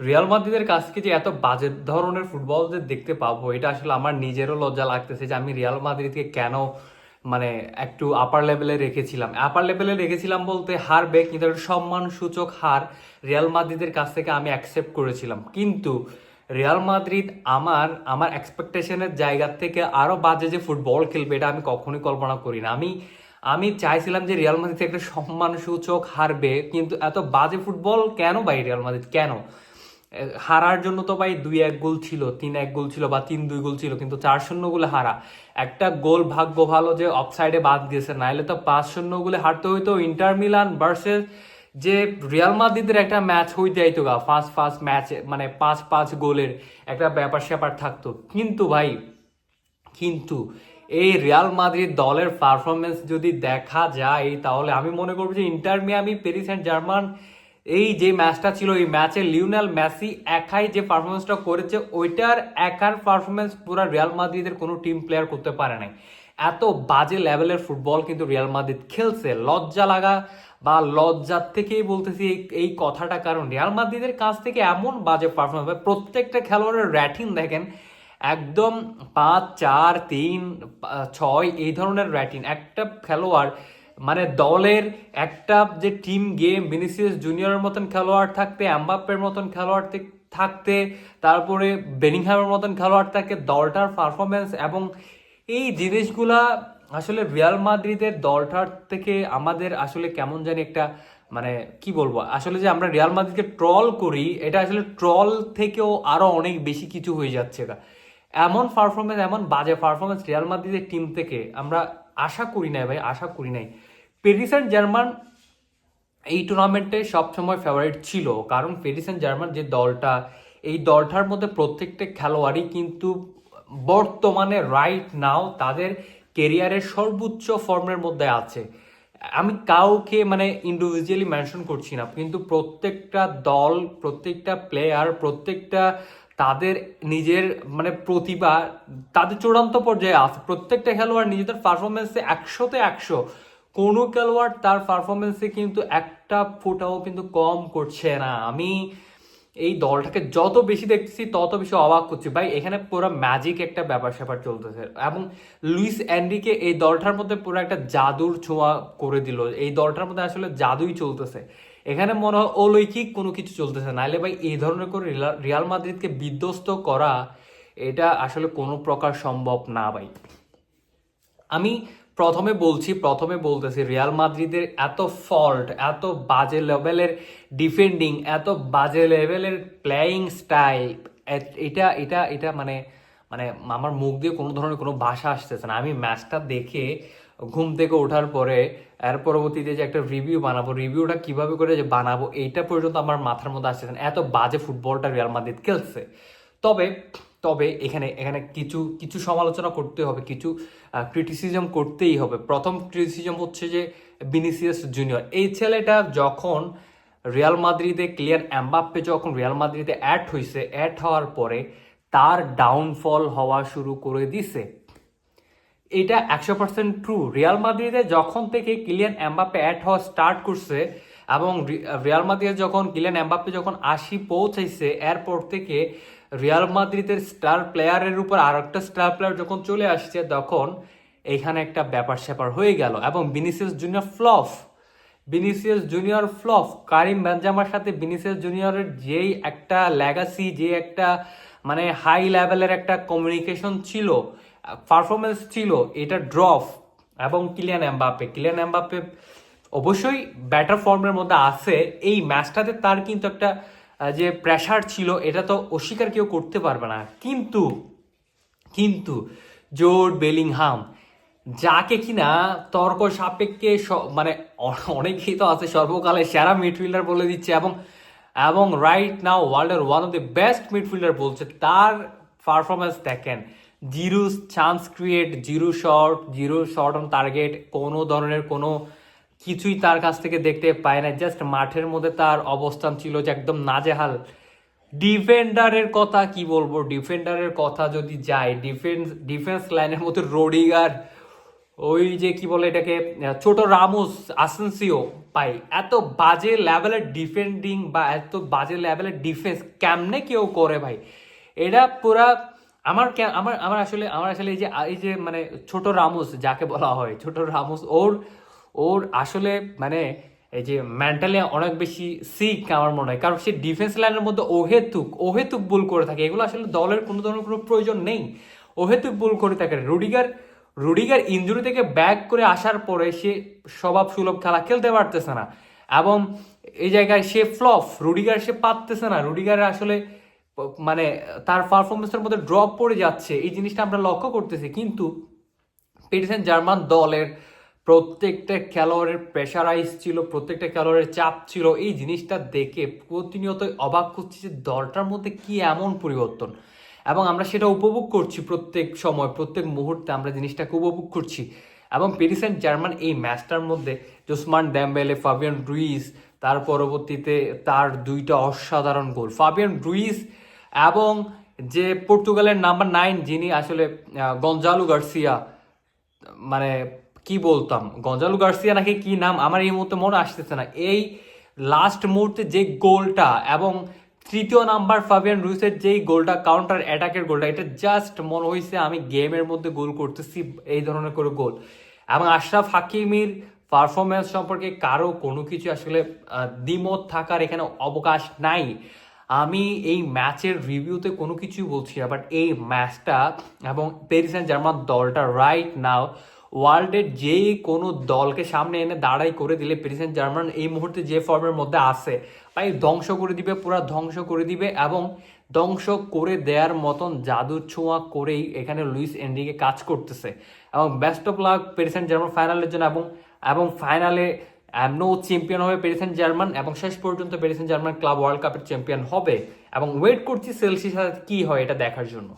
Real মাদ্রিদের কাছ থেকে যে এত বাজে ধরনের ফুটবল যে দেখতে পাবো, এটা আসলে আমার নিজেরও লজ্জা লাগতেছে যে আমি রিয়াল মাদ্রিদকে কেন মানে একটু আপার লেভেলে রেখেছিলাম। আপার লেভেলে রেখেছিলাম বলতে হার হারবে কিন্তু একটা সম্মান সূচক হার রিয়াল মাদ্রিদের কাছ থেকে আমি অ্যাকসেপ্ট করেছিলাম। কিন্তু রিয়াল মাদ্রিদ আমার আমার এক্সপেকটেশনের জায়গা থেকে আরও বাজে যে ফুটবল খেলবে, এটা আমি কখনোই কল্পনা করি না। আমি আমি চাইছিলাম যে রিয়াল মাদ্রিদ একটা সম্মান সূচক হারবে কিন্তু এত বাজে ফুটবল কেন ভাই রিয়াল মাদ্রিদ? কেন? হারার জন্য তো ভাই দুই এক গোল ছিল, তিন এক গোল ছিল বা তিন দুই গোল ছিল, কিন্তু চার শূন্য গোলে হারা। একটা গোল ভাগ্য ভালো যে অফসাইডে বাদ গেছে, নাইলে তো পাঁচ শূন্য গোলে হারতে হইতো। ইন্টার মিলান ভার্সেস যে রিয়াল মাদ্রিদের একটা ম্যাচ হইতে আইতো গা ফার্স্ট ফার্স্ট ম্যাচ মানে পাঁচ পাঁচ গোলের একটা ব্যাপার স্যাপার থাকতো। কিন্তু ভাই, কিন্তু এই রিয়াল মাদ্রিদ দলের পারফরমেন্স যদি দেখা যায়, তাহলে আমি মনে করব যে Inter Miami Paris and German এই যে ম্যাচটা ছিল, এই ম্যাচে লিওনেল মেসি একাই যে পারফরমেন্সটা করেছে, ওইটার একার পারফরমেন্স পুরো রিয়াল মাদ্রিদের কোনো টিম প্লেয়ার করতে পারে নাই। এত বাজে লেভেলের ফুটবল কিন্তু রিয়াল মাদ্রিদ খেলছে। লজ্জা লাগা বা লজ্জার থেকেই বলতেছি এই কথাটা কারণ। রিয়াল মাদ্রিদের কাছ থেকে এমন বাজে পারফরমেন্স প্রত্যেকটা খেলোয়াড়ের র্যাটিং দেখেন, একদম পাঁচ, চার, তিন ছয়, এই ধরনের র্যাটিং একটা খেলোয়াড় মানে দলের একটা যে টিম গেম ভিনিসিয়াস জুনিয়রের মতন খেলোয়াড় থাকতে অ্যাম্বাপ্পের মতন খেলোয়াড় থাক- থাকতে, তারপরে বেনিংহামের মতন খেলোয়াড় থাকে, দলটার পারফরমেন্স এবং এই জিনিসগুলা আসলে রিয়াল মাদ্রিদের দলটার থেকে আমাদের আসলে কেমন জানি একটা মানে কি বলব আসলে যে আমরা রিয়াল মাদ্রিদকে ট্রল করি, এটা আসলে ট্রল থেকেও আরও অনেক বেশি কিছু হয়ে যাচ্ছে। এমন পারফরমেন্স এমন বাজে পারফরমেন্স রিয়াল মাদ্রিদের টিম থেকে আমরা আশা করি নাই ভাই, আশা করি নাই। প্যারিস অ্যান্ড জার্মান এই টুর্নামেন্টে সবসময় ফেভারিট ছিল, কারণ প্যারিস অ্যান্ড জার্মান যে দলটা, এই দলটার মধ্যে প্রত্যেকটা খেলোয়াড়ই কিন্তু বর্তমানে রাইট নাও তাদের কেরিয়ারের সর্বোচ্চ ফর্মের মধ্যে আছে। আমি কাউকে মানে ইন্ডিভিজুয়ালি মেনশন করছি না, কিন্তু প্রত্যেকটা দল, প্রত্যেকটা প্লেয়ার প্রত্যেকটা তাদের নিজের মানে প্রতিভা, তাদের চূড়ান্ত পর্যায়ে আছে। প্রত্যেকটা খেলোয়াড় নিজেদের পারফরমেন্সে একশোতে একশো। কোনো খেলোয়াড় তার পারফরমেন্সে কিন্তু একটা ফোটাও কিন্তু কম করছে না। আমি এই দলটাকে যত বেশি দেখতেছি, তত বেশি অবাক করছি। ভাই, এখানে পুরো ম্যাজিক একটা ব্যাপার স্যাপার চলতেছে। এবং লুইস অ্যান্ডিকে এই দলটার মধ্যে পুরো একটা জাদুর ছোঁয়া করে দিল। এই দলটার মধ্যে আসলে জাদুই চলতেছে। এখানে মনে হয় অলৌকিক কোনো কিছু চলতেছে। নাইলে ভাই, এই ধরনের করে রিয়াল মাদ্রিদকে বিধ্বস্ত করা, এটা আসলে কোনো প্রকার সম্ভব না ভাই। আমি প্রথমে বলছি, প্রথমে বলতেছি রিয়াল মাদ্রিদের এত ফল্ট এত বাজে লেভেলের ডিফেন্ডিং এত বাজে লেভেলের প্লেয়িং স্টাইল এটা এটা এটা মানে মানে আমার মুখ দিয়ে কোনো ধরনের কোনো ভাষা আসতেছে না। আমি ম্যাচটা দেখে ঘুম থেকে ওঠার পরে, এর পরবর্তীতে যে একটা রিভিউ বানাবো রিভিউটা কীভাবে করে যে বানাবো, এইটা পর্যন্ত আমার মাথার মধ্যে আসতেছে না। এত বাজে ফুটবলটা রিয়াল মাদ্রিদ খেলছে। তবে তবে এখানে এখানে কিছু কিছু সমালোচনা করতে হবে, কিছু ক্রিটিসিজম করতেই হবে। প্রথম ক্রিটিসিজম হচ্ছে যে বিনিসিয়াস জুনিয়র এই ছেলেটা যখন রিয়াল মাদ্রিদে ক্লিয়ার এমবাপ্পে যখন রিয়াল মাদ্রিদে অ্যাড হয়েছে অ্যাড হওয়ার পরে তার ডাউনফল হওয়া শুরু করে দিছে। এটা একশো পার্সেন্ট ট্রু রিয়াল মাদ্রিদে যখন থেকে ক্লিয়ার এমবাপ্পে অ্যাড হওয়া স্টার্ট করছে এবং রিয়াল মাদ্রিদে যখন, কিলিয়ান এমবাপ্পে যখন আশি পৌঁছাইছে, এরপর থেকে রিয়াল মাদ্রিদের স্টার প্লেয়ারের উপর আর একটা স্টার প্লেয়ার যখন চলে আসছে, তখন এইখানে একটা ব্যাপার স্যাপার হয়ে গেল এবং Vinicius junior ফ্লফ Vinicius junior ফ্লফ, Karim বেঞ্জামার সাথে বিনিসিয়াস জুনিয়রের যেই একটা লেগাসি যে একটা মানে হাই লেভেলের একটা কমিউনিকেশন ছিল পারফরমেন্স ছিল, এটা ড্রপ এবং কিলিয়ান এমবাপ্পে কিলিয়ান এমবাপ্পে অবশ্যই ব্যাটার ফর্মের মধ্যে আছে। এই ম্যাচটাতে তার কিন্তু একটা যে প্রেশার ছিল, এটা তো অস্বীকার কেউ করতে পারবে না। কিন্তু কিন্তু জোর বেলিংহাম, যাকে কিনা তর্ক সাপেক্ষে মানে অনেকেই তো আছে সর্বকালের সেরা মিডফিল্ডার বলে দিচ্ছে এবং এবং রাইট নাও ওয়ার্ল্ডের one of the best midfielder বলছে। তার পারফরমেন্স দেখেন zero chance create zero shot zero shot on target কোনো ধরনের কোনো কিছুই তার কাছ থেকে দেখতে পায় না জাস্ট মাঠের মধ্যে তার অবস্থান ছিল যে একদম নাজেহাল। ডিফেন্ডারের কথা কি বলব? ডিফেন্ডারের কথা যদি যায় ডিফেন্স ডিফেন্স লাইনের মধ্যে রোডিগার, ওই যে কি বলে এটাকে, ছোট রামুস আসেন্সিও পাই। এত বাজে লেভেলের ডিফেন্ডিং বা এত বাজে লেভেলের ডিফেন্স কেমনে কেউ করে ভাই? এটা পুরা আমার আমার আমার আসলে আমার আসলে এই যে এই যে মানে ছোট রামুস যাকে বলা হয়, ছোট রামুস ওর ওর আসলে মানে এই যে মেন্টালি অনেক বেশি সিক আমার মনে হয়। কারণ সে ডিফেন্স লাইনের মধ্যে ওহেতুক ওহেতুক ভুল করে থাকে। এগুলো আসলে দলের কোনো ধরনের কোনো প্রয়োজন নেই। ওহেতুক ভুল করে থাকে। রুডিগার রুডিগার ইঞ্জুরি থেকে ব্যাক করে আসার পরে সে স্বভাব সুলভ খেলা খেলতে পারতেছে না। এবং এই জায়গায় সে ফ্লপ রুডিগার সে পারতেছে না। রুডিগার আসলে মানে তার পারফরমেন্সের মধ্যে ড্রপ পড়ে যাচ্ছে। এই জিনিসটা আমরা লক্ষ্য করতেছি। কিন্তু পেটিসেন জার্মান দলের প্রত্যেকটা খেলোয়াড়ের প্রেশারাইজ ছিল, প্রত্যেকটা খেলোয়াড়ের চাপ ছিল। এই জিনিসটা দেখে প্রতিনিয়ত অবাক করছি যে দলটার মধ্যে কি এমন পরিবর্তন। এবং আমরা সেটা উপভোগ করছি প্রত্যেক সময়, প্রত্যেক মুহূর্তে আমরা জিনিসটাকে উপভোগ করছি। এবং পেরিসেন জার্মান এই ম্যাচটার মধ্যে জোসমান ড্যাম্বেলে ফাবিয়ান রুইস তার পরবর্তীতে তার দুইটা অসাধারণ গোল। ফাবিয়ান রুইস এবং যে পর্তুগালের নাম্বার নাইন যিনি আসলে গঞ্জালু গার্সিয়া মানে কি বলতাম? গঞ্জালু গার্সিয়া নাকি কি নাম? আমার এই মুহূর্তে মনে আসতেছে না। এই লাস্ট মুহূর্তে যে গোলটা এবং তৃতীয় নাম্বার ফাবিয়ান রুইসের যেই গোলটা কাউন্টার অ্যাটাকের গোলটা, এটা জাস্ট মনে হয়েছে আমি গেমের মধ্যে গোল করতেছি এই ধরনের করে গোল। এবং আশরাফ হাকিমির পারফরমেন্স সম্পর্কে কারও কোনো কিছু আসলে দ্বিমত থাকার এখানে অবকাশ নাই। আমি এই ম্যাচের রিভিউতে কোনো কিছুই বলছি না বাট এই ম্যাচটা এবং অ্যান্ড জার্মান দলটা রাইট নাও ওয়ার্ল্ডের যে কোনো দলকে সামনে এনে দাঁড়াই করে দিলে প্যারিস অ্যান্ড জার্মান এই মুহূর্তে যে ফর্মের মধ্যে আছে ভাই ধ্বংস করে দিবে, পুরো ধ্বংস করে দিবে এবং ধ্বংস করে দেওয়ার মতন জাদুর ছোঁয়া করেই এখানে লুইস এন্ডিকে কাজ করতেছে। এবং best of luck Paris and German ফাইনালের জন্য এবং এবং ফাইনালে নো চ্যাম্পিয়ন হবে প্যারিস অ্যান্ড জার্মান এবং শেষ পর্যন্ত Paris and German club world কাপের চ্যাম্পিয়ন হবে। এবং ওয়েট করছি সেলসির সাথে কী হয় এটা দেখার জন্য।